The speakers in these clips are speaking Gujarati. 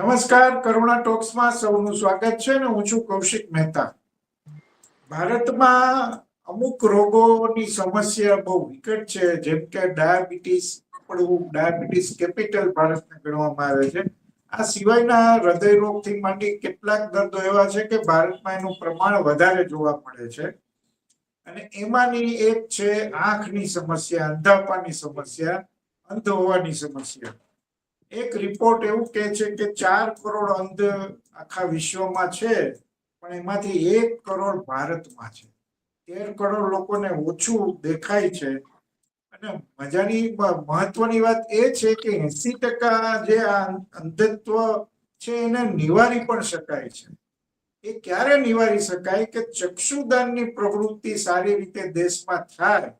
નમસ્કાર, કરુણા ટોક્સમાં સૌનું સ્વાગત છે ને હું છું કૌશિક મહેતા. ભારતમાં અમુક રોગોની સમસ્યા બહુ વિકટ છે, જેમ કે ડાયાબિટીસ ડાયાબિટીસ કેપિટલ ભારતને ગણવામાં આવે છે. આ સિવાયના હૃદય રોગથી માંડી કેટલાક દર્દો એવા છે કે ભારતમાં એનું પ્રમાણ વધારે જોવા મળે છે. અને એમાંની એક છે આંખની સમસ્યા, અંધાપાની સમસ્યા, અંધ હોવાની સમસ્યા. એક રિપોર્ટ એવું કહે છે કે ચાર કરોડ અંધ આખા વિશ્વમાં છે, પણ એમાંથી એક કરોડ ભારતમાં છે. તેર કરોડ લોકોને ઓછું દેખાય છે. અને મજાની મહત્વની વાત એ છે કે એસી ટકા જે આ અંધત્વ છે એને નિવારી પણ શકાય છે. એ ક્યારે નિવારી શકાય કે ચક્ષુદાનની પ્રવૃત્તિ સારી રીતે દેશમાં થાય?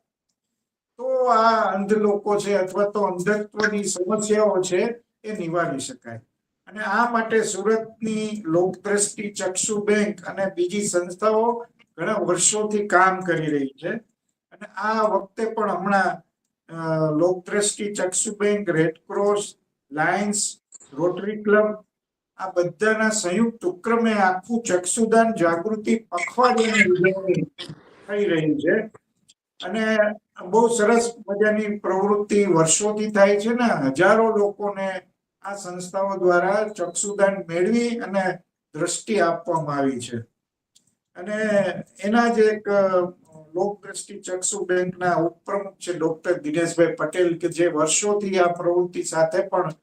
તો આ અંધ લોકો છે અથવા તો અંધત્વની સમસ્યાઓ છે એ નિવારી શકાય. અને આ માટે સુરતની લોકદ્રષ્ટિ, ચક્ષુ બેંક અને બીજી સંસ્થાઓ ઘણા વર્ષોથી કામ કરી રહી છે. અને આ વખતે પણ હમણાં Lokdrashti, Chakshu bank Red Cross Lions, Rotary club, આ બધાના સંયુક્ત ઉપક્રમે આખું ચક્ષુદાન જાગૃતિ પખવાડિયાની ઉજવણી થઈ રહી છે. અને બહુ સરસ મજાની પ્રવૃત્તિ વર્ષોથી થાય છે ને, હજારો લોકોને આ સંસ્થાઓ દ્વારા ચક્ષુદાન મેળવી અને દ્રષ્ટિ આપવામાં આવી છે. અને એના જ એક લોકદ્રષ્ટિ ચક્ષુ બેંકના ઉપપ્રમુખ છે ડોક્ટર દિનેશભાઈ પટેલ કે જે વર્ષોથી આ પ્રવૃત્તિ સાથે પણ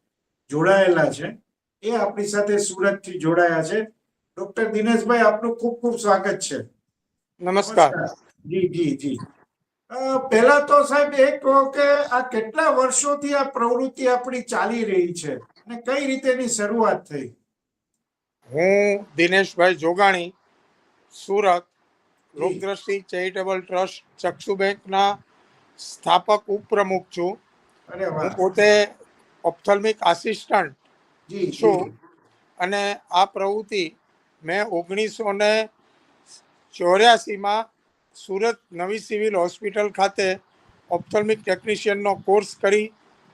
જોડાયેલા છે. એ આપણી સાથે સુરતથી જોડાયા છે. ડોક્ટર દિનેશભાઈ આપનું ખૂબ ખૂબ સ્વાગત છે. નમસ્કાર. જી જી જી. પહેલા તો સાહેબ એ કહો કે આ કેટલા વર્ષોથી આ પ્રવૃત્તિ આપણી ચાલી રહી છે અને કઈ રીતેની શરૂઆત થઈ? હું દિનેશભાઈ જોગાણી સુરત લોકદ્રષ્ટિ ચેરિટેબલ ટ્રસ્ટ ચક્ષુ બેંકના સ્થાપક ઉપપ્રમુખ છું. અને હું પોતે ઓપ્થલ્મિક આસિસ્ટન્ટ જી છું અને આ પ્રવૃત્તિ મેં ઓગણીસો ને ચોર્યાસીમાં સુરત નવી સિવિલ હોસ્પિટલ ખાતે ઓપ્થલ્મિક ટેકનિશિયનનો કોર્સ કરી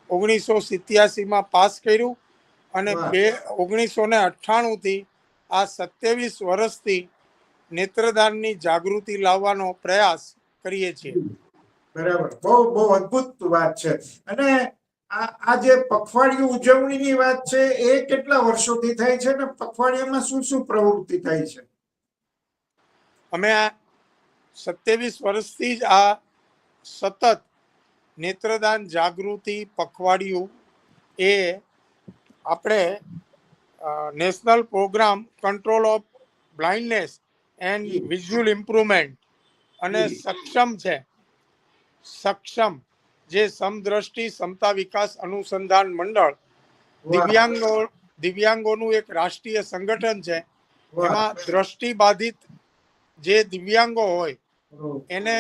ઓગણીસો સિત્યાસીમાં પાસ કર્યું અને બે ઓગણીસો ને અઠ્ઠાણુંથી આ સત્યાવીસ વર્ષથી નેત્રદાનની જાગૃતિ લાવવાનો પ્રયાસ કરીએ છીએ. બરાબર. બહુ બહુ અદ્ભુત વાત છે. અને આ જે પખવાડિયું ઉજવણીની વાત છે એ કેટલા વર્ષોથી થાય છે અને પખવાડિયામાં શું શું પ્રવૃત્તિ થાય છે? અમે સત્યાવીસ વર્ષથી જ આ સતત નેત્રદાન જાગૃતિ પખવાડિયું એ આપણે national programme control of blindness and visual improvement અને સક્ષમ છે. સક્ષમ જે સમદ્રષ્ટિ સમતા વિકાસ અનુસંધાન મંડળ દિવ્યાંગો દિવ્યાંગોનું એક રાષ્ટ્રીય સંગઠન છે. એમાં દ્રષ્ટિ બાધિત જે દિવ્યાંગો હોય એને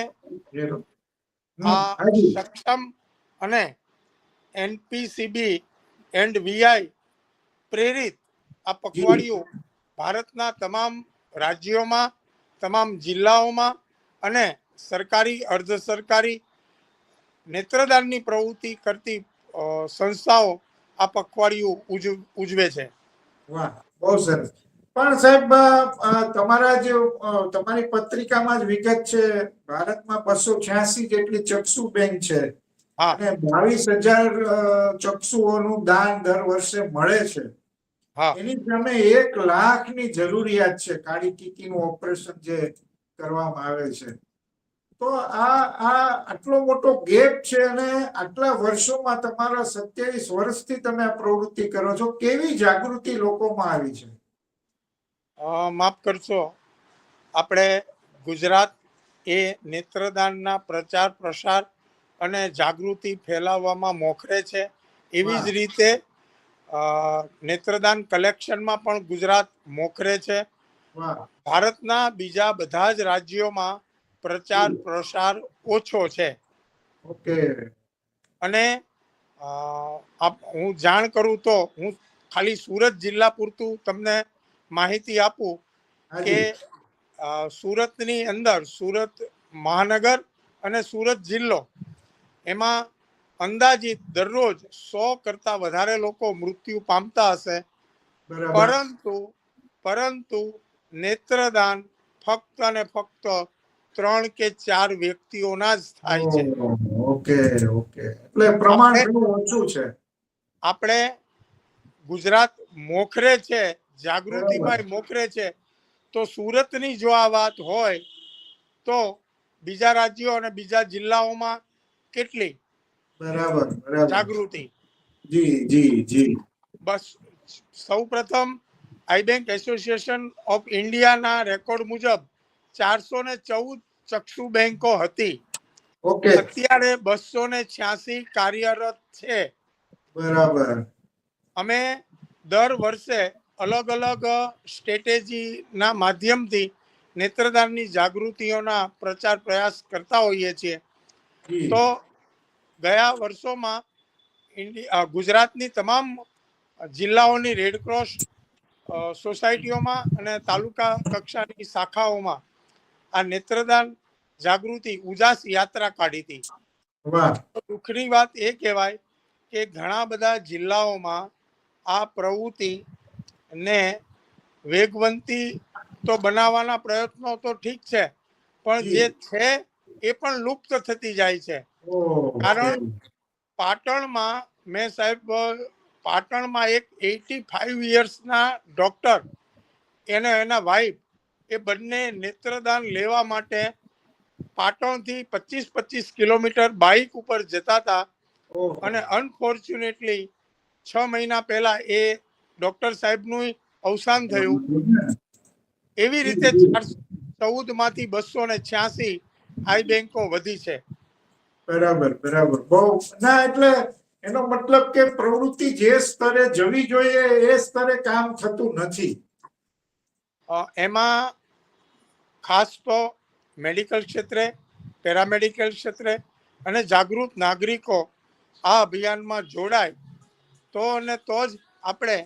આ સક્ષમ અને એનપીસીબી એન્ડ વીઆઈ પ્રેરિત આ પખવાડિયું ભારતના તમામ રાજ્યોમાં તમામ જિલ્લાઓમાં અને સરકારી અર્ધ સરકારી નેત્રદાનની પ્રવૃત્તિ કરતી સંસ્થાઓ આ પખવાડિયું ઉજવે છે. વાહ બહુ સરસ. પણ સાહેબ તમારા જે તમારી પત્રિકામાં જ વિગત છે ભારતમાં બસો છ્યાસી જેટલી ચક્ષુ બેંક છે. અને બાવીસ હજાર ચક્ષુઓનું દાન દર વર્ષે મળે છે. એની સામે એક લાખની જરૂરિયાત છે કાળી કીકીનું ઓપરેશન જે કરવામાં આવે છે. તો આ આ આટલો મોટો ગેપ છે અને આટલા વર્ષોમાં તમારા સત્યાવીસ વર્ષથી તમે આ પ્રવૃત્તિ કરો છો કેવી જાગૃતિ લોકોમાં આવી છે? માફ કરશો. આપણે ગુજરાત એ નેત્રદાનના પ્રચાર પ્રસાર અને જાગૃતિ ફેલાવવામાં મોખરે છે. એવી જ રીતે નેત્રદાન કલેક્શનમાં પણ ગુજરાત મોખરે છે. ભારતના બીજા બધા જ રાજ્યોમાં પ્રચાર પ્રસાર ઓછો છે. ઓકે. અને આપ- હું જાણ કરું તો હું ખાલી સુરત જિલ્લા પૂરતું તમને માહિતી આપું કે સુરતની અંદર સુરત મહાનગર અને સુરત જિલ્લો એમાં અંદાજિત દરરોજ સો કરતા વધારે લોકો મૃત્યુ પામતા હશે. પરંતુ પરંતુ નેત્રદાન ફક્ત અને ફક્ત ત્રણ કે ચાર વ્યક્તિઓના જ થાય છે. Okay okay. એટલે પ્રમાણ ઓછું છે. આપણે ગુજરાત મોખરે છે જાગૃતિમાં મોકરે છે. તો સુરતની જો આ વાત હોય તો બીજા રાજ્યો અને બીજા જિલ્લાઓમાં કેટલી બરાબર બરાબર. જાગૃતિ? જી જી જી. બસ સૌ પ્રથમ આઈ બેંક એસોસિએશન ઓફ ઇન્ડિયાના રેકોર્ડ મુજબ ચારસો ને ચૌદ ચક્ષુ બેંકો હતી. ઓકે. અત્યારે બસો ને છ્યાસી કાર્યરત છે. બરાબર. અમે દર વર્ષે અલગ અલગ સ્ટ્રેટેજીના માધ્યમથી નેત્રદાનની જાગૃતિઓના પ્રચાર પ્રયાસ કરતા હોઈએ છીએ. તો ગયા વર્ષોમાં ગુજરાતની તમામ જિલ્લાઓની રેડક્રોસ સોસાયટીઓમાં અને તાલુકા કક્ષાની શાખાઓમાં આ નેત્રદાન જાગૃતિ ઉજાસ યાત્રા કાઢી હતી. દુઃખની વાત એ કહેવાય કે ઘણા બધા જિલ્લાઓમાં આ પ્રવૃત્તિ ને વેગવંતી તો બનાવવાના પ્રયત્નો તો ઠીક છે પણ જે. છે એ પણ લુપ્ત થતી જાય છે. કારણ- પાટણમાં મેં સાહેબ પાટણમાં એક એટી ફાઈવ યર્સના ડોક્ટર એને એના વાઈફ એ બંને નેત્રદાન લેવા માટે પાટણથી પચીસ પચીસ કિલોમીટર બાઇક ઉપર જતા હતા. અને અનફોર્ચ્યુનેટલી છ મહિના પહેલા એ ડોક્ટર સાહેબનું અવસાન થયું. એવી રીતે ચારસો ચૌદમાંથી બસો ને છ્યાસી આઈ બેંકો વધી છે. બરાબર બરાબર. બહુ ના એટલે એનો મતલબ કે પ્રવૃત્તિ જે સ્તરે જવી જોઈએ એ સ્તરે કામ થતું નથી. એમાં ખાસ તો મેડિકલ ક્ષેત્રે પેરામેડિકલ ક્ષેત્રે અને જાગૃત નાગરિકો આ અભિયાનમાં જોડાય તો અને તો જ આપણે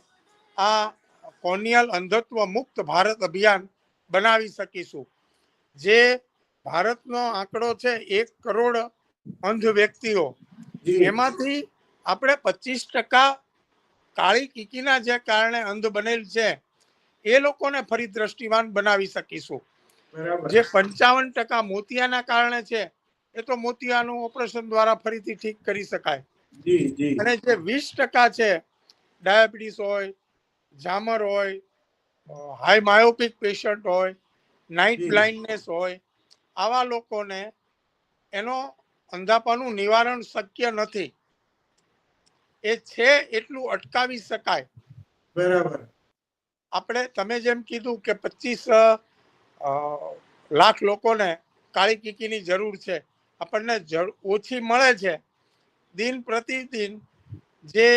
આ કોર્નિયલ અંધત્વ મુક્ત ભારત અભિયાન બનાવી શકીશું. જે ભારતનો આંકડો છે એક કરોડ અંધ વ્યક્તિઓ એમાંથી આપણે પચીસ ટકા કાળી કીકીના જે કારણે અંધ બનેલ છે એ લોકોને ફરી દ્રષ્ટિવાન બનાવી શકીશું. જે પંચાવન ટકા મોતિયાના કારણે છે એ તો મોતિયાનું ઓપરેશન દ્વારા ફરીથી ઠીક કરી શકાય. અને જે વીસ ટકા છે ડાયાબિટીસ હોય ઝામર હોય હાઈ માયોપિક પેશન્ટ હોય નાઇટ. બ્લાઇન્ડનેસ હોય આવા લોકોને એનો અંધાપાનું નિવારણ શક્ય નથી. એ છે એટલું અટકાવી શકાય. બરાબર. આપણે તમે જેમ કીધું કે પચીસ લાખ લોકોને કાળી કીકીની જરૂર છે. આપણને ઓછી મળે છે. દિન પ્રતિદિન જે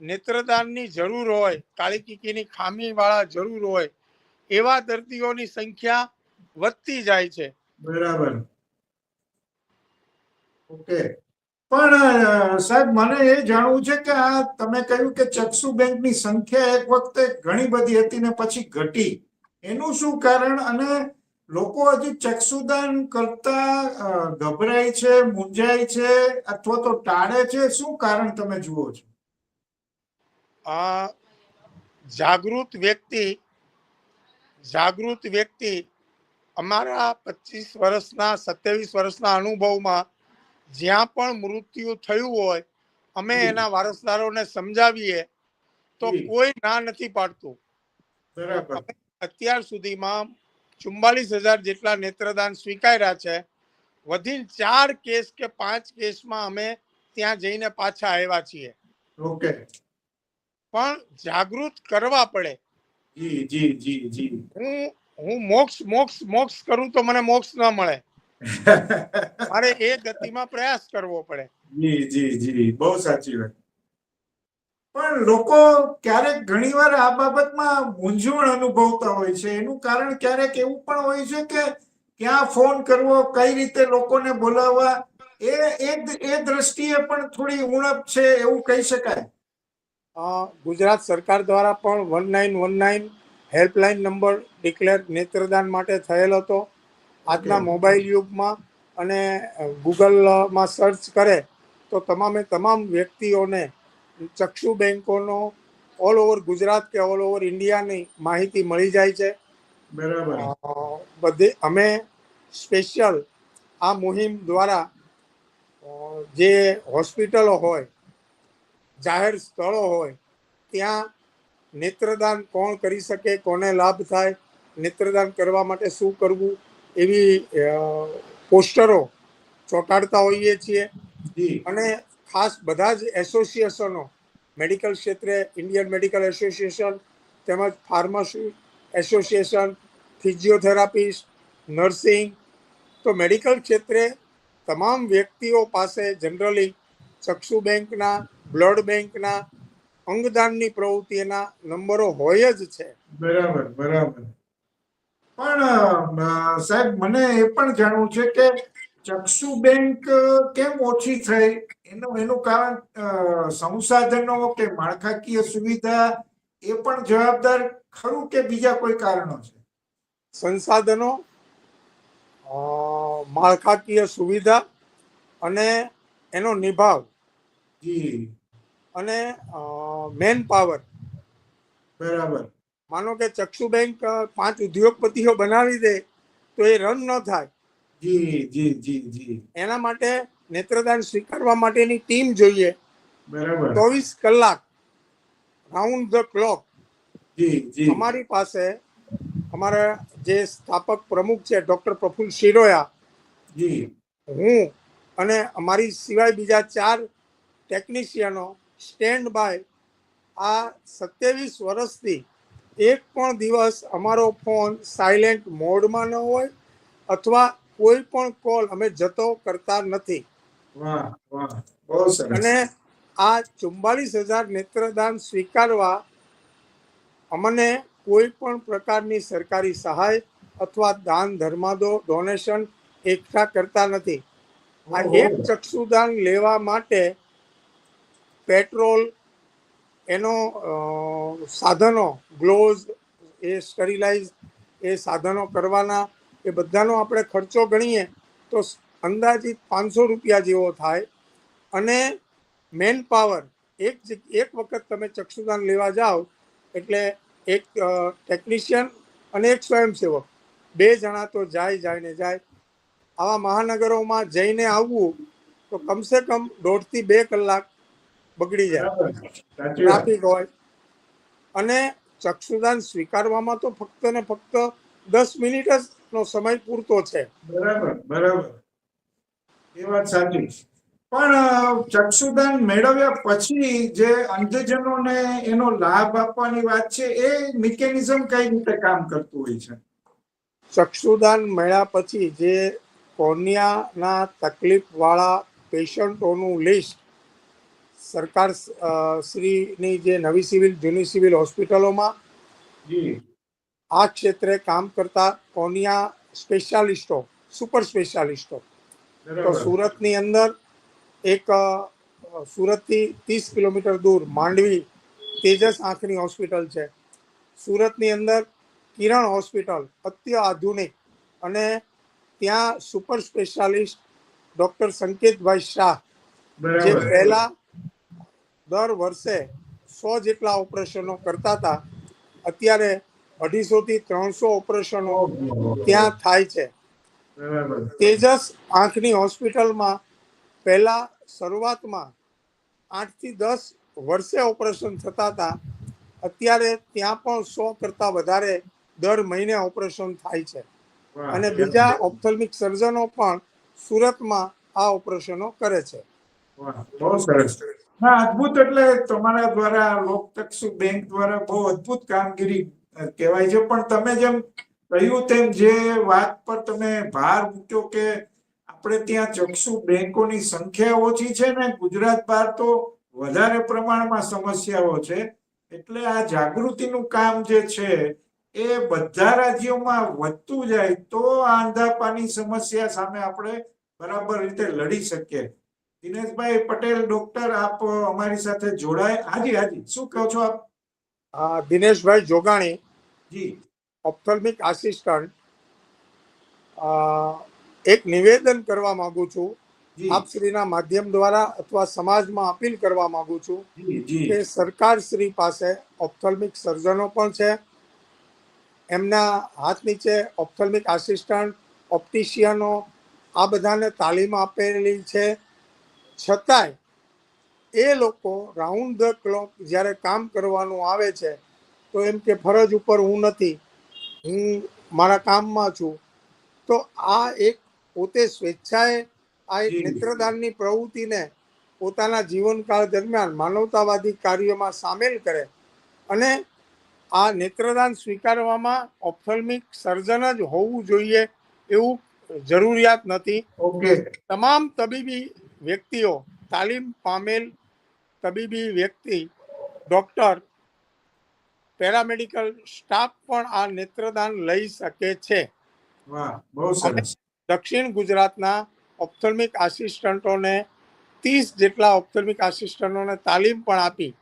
નેત્રદાનની જરૂર હોય, કાળી કીકીની ખામીવાળા જરૂર હોય, એવા દર્દીઓની સંખ્યા વધતી જાય છે. બરાબર. ઓકે. પણ સાહેબ, મને એ જાણવું છે કે આ તમે કહ્યું કે ચક્ષુ બેંકની સંખ્યા એક વખતે ઘણી બધી હતી ને પછી ઘટી. એનું શું કારણ? અને લોકો હજી ચક્ષુદાન કરતા ગભરાય છે, મૂંઝાય છે અથવા તો ટાળે છે? શું કારણ તમે જુઓ છો? આ જાગૃત વ્યક્તિ જાગૃત વ્યક્તિ અમારા પચીસ વર્ષના સત્યાવીસ વર્ષના અનુભવમાં જ્યાં પણ મૃત્યુ થયું હોય અમે એના વારસદારોને સમજાવીએ તો કોઈ ના નથી પાડતું. બરાબર. અત્યાર સુધીમાં ચુમ્બાલીસ હજાર જેટલા નેત્રદાન સ્વીકાર્યા છે. વધીને ચાર કેસ કે પાંચ કેસમાં અમે ત્યાં જઈને પાછા આવ્યા છીએ. ઓકે પણ જાગૃત કરવા પડે. જી જી જી જી. હું હું મોક્ષ મોક્ષ મોક્ષ કરું તો મને મોક્ષ ન મળે. મારે એ ગતિમાં પ્રયાસ કરવો પડે. જી જી જી. બહુ સાચી વાત. પણ લોકો ક્યારેક ઘણીવાર આ બાબતમાં મૂંઝવણ અનુભવતા હોય છે. એનું કારણ ક્યારેક એવું પણ હોય છે કે ક્યાં ફોન કરવો કઈ રીતે લોકોને બોલાવવા એ એ દ્રષ્ટિએ પણ થોડી ઉણપ છે એવું કહી શકાય. ગુજરાત સરકાર દ્વારા પણ one nine one nine helpline number declare નેત્રદાન માટે થયેલ હતો. આજના મોબાઈલ યુગમાં અને ગૂગલમાં સર્ચ કરે તો તમામે તમામ વ્યક્તિઓને ચક્ષુ બેંકોનો ઓલ ઓવર ગુજરાત કે ઓલ ઓવર ઇન્ડિયાની માહિતી મળી જાય છે. બરાબર. બધે અમે સ્પેશિયલ આ મુહિમ દ્વારા જે હોસ્પિટલો હોય જાહેર સ્થળો હોય ત્યાં નેત્રદાન કોણ કરી શકે કોને લાભ થાય નેત્રદાન કરવા માટે શું કરવું એવી પોસ્ટરો ચોંટાડતા હોઈએ છીએ. અને ખાસ બધા જ એસોસિએશનો મેડિકલ ક્ષેત્રે ઇન્ડિયન મેડિકલ એસોસિએશન તેમજ ફાર્મસી એસોસિએશન ફિઝિયોથેરાપિસ્ટ નર્સિંગ તો મેડિકલ ક્ષેત્રે તમામ વ્યક્તિઓ પાસે જનરલી ચક્ષુ બેંકના બ્લડ બેંકના અંગદાનની પ્રવૃત્તિના નંબરો હોય જ છે. બરાબર બરાબર. પણ સાહેબ મને એ પણ જાણવું છે કે ચક્ષુ બેંક કેમ ઓછી થઈ? એનું એનું કારણ સંસાધનો કે માળખાકીય સુવિધા એ પણ જવાબદાર ખરું કે બીજા કોઈ કારણો છે? સંસાધનો માળખાકીય સુવિધા અને એનો નિભાવ. જી. અને મેન પાવર. બરાબર. માનો કે ચક્ષુ બેંક પાંચ ઉદ્યોગપતિઓ બનાવી દે તો એ રન ન થાય. જી જી જી જી. એના માટે નેત્રદાન સ્વીકારવા માટેની ટીમ જોઈએ. બરાબર. ચોવીસ કલાક રાઉન્ડ ધ ક્લોક જી જી. અમારી પાસે અમારા જે સ્થાપક પ્રમુખ છે ડોક્ટર પ્રફુલ્લ શિરોયા. જી. હું અને અમારી સિવાય બીજા ચાર ટેકનિશિયનો સ્ટેન્ડ બાય. આ સત્યાવીસ વર્ષથી એક પણ દિવસ અમારો ફોન સાયલેન્ટ મોડમાં ન હોય અથવા કોઈ પણ કોલ અમે જતો કરતા નથી. અને આ ચુમ્બાલીસ હજાર નેત્રદાન સ્વીકારવા અમને કોઈ પણ પ્રકારની સરકારી સહાય અથવા દાન ધર્માદો ડોનેશન એકઠા કરતા નથી. આ એક ચક્ષુદાન લેવા માટે પેટ્રોલ, એનો સાધનો, ગ્લોવ્સ, એ સ્ટરીલાઇઝ એ સાધનો કરવાના, એ બધાનો આપણે ખર્ચો ગણીએ તો અંદાજિત પાંચસો રૂપિયા જેવો થાય. અને મેન પાવર, એક એક વખત તમે ચક્ષુદાન લેવા જાઓ, એટલે એક ટેકનિશિયન અને એક સ્વયંસેવક, બે જણા તો જાય જાય ને જાય. આવા મહાનગરોમાં જઈને આવવું તો કમસે કમ દોઢથી બે કલાક બગડી જાય. ટ્રાફિક હોય. અને ચક્ષુદાન સ્વીકારવામાં તો ફક્ત ને ફક્ત દસ મિનિટ જ નો સમય પૂરતો છે. બરાબર બરાબર. એ વાત સાચી. પણ ચક્ષુદાન મેળવ્યા પછી જે અંધજનોને એનો લાભ આપવાની વાત છે એ મિકેનિઝમ કઈ રીતે કામ કરતું હોય છે? ચક્ષુદાન મળ્યા પછી જે કોર્નિયાના તકલીફવાળા પેશન્ટોનું લિસ્ટ સરકાર શ્રીની જે નવી સિવિલ જૂની સિવિલ હોસ્પિટલોમાં આ ક્ષેત્રે કામ કરતા કોનિયા સ્પેશિયાલિસ્ટો સુપર સ્પેશિયાલિસ્ટો. તો સુરતની અંદર એક સુરતથી ત્રીસ કિલોમીટર દૂર માંડવી તેજસ આંખની હોસ્પિટલ છે. સુરતની અંદર કિરણ હોસ્પિટલ અત્ય આધુનિક અને ત્યાં super specialist doctor Sanketbhai Shah જે પહેલાં પહેલા દર વર્ષે સો જેટલા ઓપરેશનો કરતા હતા. અત્યારે અઢીસો થી ત્રણસો ઓપરેશનો ત્યાં થાય છે. તેજસ આંખની હોસ્પિટલમાં પહેલા શરૂઆતમાં આઠથી દસ વર્ષે ઓપરેશન થતા હતા. અત્યારે ત્યાં પણ સો કરતા વધારે દર મહિને ઓપરેશન થાય છે. અને બીજા ઓપ્થલ્મિક સર્જનો પણ સુરતમાં આ ઓપરેશનો કરે છે. બહુ સરસ. હા, અદ્ભુત એટલે તમારા દ્વારા, લોકતક્ષુ બેંક દ્વારા બહુ અદ્ભુત કામગીરી કહેવાય છે. પણ તમે જેમ કહ્યું તેમ જે વાત પર તમે ભાર મૂક્યો કે આપણે ત્યાં ચક્ષુ બેંકોની સંખ્યા ઓછી છે ને ગુજરાત બહાર તો વધારે પ્રમાણમાં સમસ્યાઓ છે. એટલે આ જાગૃતિનું કામ જે છે એ બધા રાજ્યોમાં વધતું જાય તો આ અંધાપાની સમસ્યા સામે આપણે બરાબર રીતે લડી શકીએ. દિનેશભાઈ પટેલ ડોક્ટર આપ અમારી સાથે જોડાય. હાજી હાજી. શું કહો છો આપ? આ દિનેશભાઈ જોગાણી જી. ઓપ્થલ્મિક આસિસ્ટન્ટ એક નિવેદન કરવા માંગુ છું. આપ આપશ્રીના માધ્યમ દ્વારા અથવા સમાજમાં અપીલ કરવા માંગુ છું કે સરકાર શ્રી પાસે ઓપ્થોલ્મિક સર્જનો પણ છે. એમના હાથ નીચે ઓપ્થોલ્મિક આસિસ્ટન્ટ ઓપ્ટિશિયનો આ બધાને તાલીમ આપેલી છે. છતાંય એ લોકો રાઉન્ડ ધ ક્લોક જ્યારે કામ કરવાનું આવે છે તો એમ કે ફરજ ઉપર હું નથી હું મારા કામમાં છું. તો આ એક પોતે સ્વેચ્છાએ આ એક નેત્રદાનની પ્રવૃત્તિને પોતાના જીવનકાળ દરમિયાન માનવતાવાદી કાર્યમાં સામેલ કરે અને આ નેત્રદાન સ્વીકારવામાં ઓપ્થોલ્મિક સર્જન જ હોવું જોઈએ એવું જરૂરિયાત નથી. તમામ તબીબી વ્યક્તિઓ તાલીમ પામેલ તબીબી વ્યક્તિ ડોક્ટર પેરામેડિકલ સ્ટાફ પણ આ નેત્રદાન લઈ શકે છે. દક્ષિણ ગુજરાતના ઓપ્થોલ્મિક આસિસ્ટન્ટોને ત્રીસ જેટલા ઓપ્થોલ્મિક આસિસ્ટન્ટોને તાલીમ પણ આપી.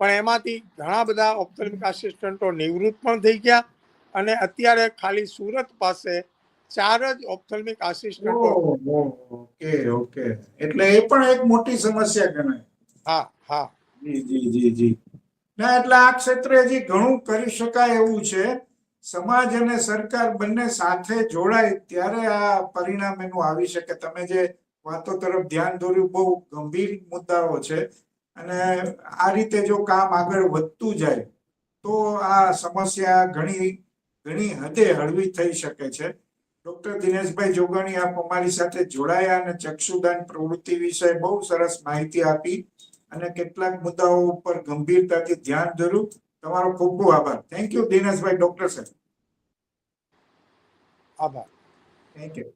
પણ એમાંથી ઘણા બધા ઓપ્થોલ્મિક આસિસ્ટન્ટો નિવૃત્ત પણ થઈ ગયા અને અત્યારે ખાલી સુરત પાસે ચાર જ ઓપ્થલ્મિક આસિસ્ટન્ટો ઓકે ઓકે. એટલે એ પણ એક મોટી સમસ્યા ગણાય. હા હા. જી જી જી જી. ના એટલે આ ક્ષેત્રે હજી ઘણું કરી શકાય એવું છે. સમાજ અને સરકાર બંને સાથે જોડાય ત્યારે આ પરિણામ એનું આવી શકે. તમે જે વાતો તરફ ધ્યાન દોર્યું બહુ ગંભીર મુદ્દાઓ છે. અને આ રીતે જો કામ આગળ વધતું જાય તો આ સમસ્યા ઘણી ઘણી હદે હળવી થઈ શકે છે. ડોક્ટર દિનેશભાઈ જોગાણી આપ અમારી સાથે જોડાયા અને ચક્ષુદાન પ્રવૃત્તિ વિશે બહુ સરસ માહિતી આપી અને કેટલાક મુદ્દાઓ ઉપર ગંભીરતાથી ધ્યાન દોર્યું તમારો ખૂબ ખૂબ આભાર. થેન્ક યુ દિનેશભાઈ ડોક્ટર સાહેબ. આભાર. Thank you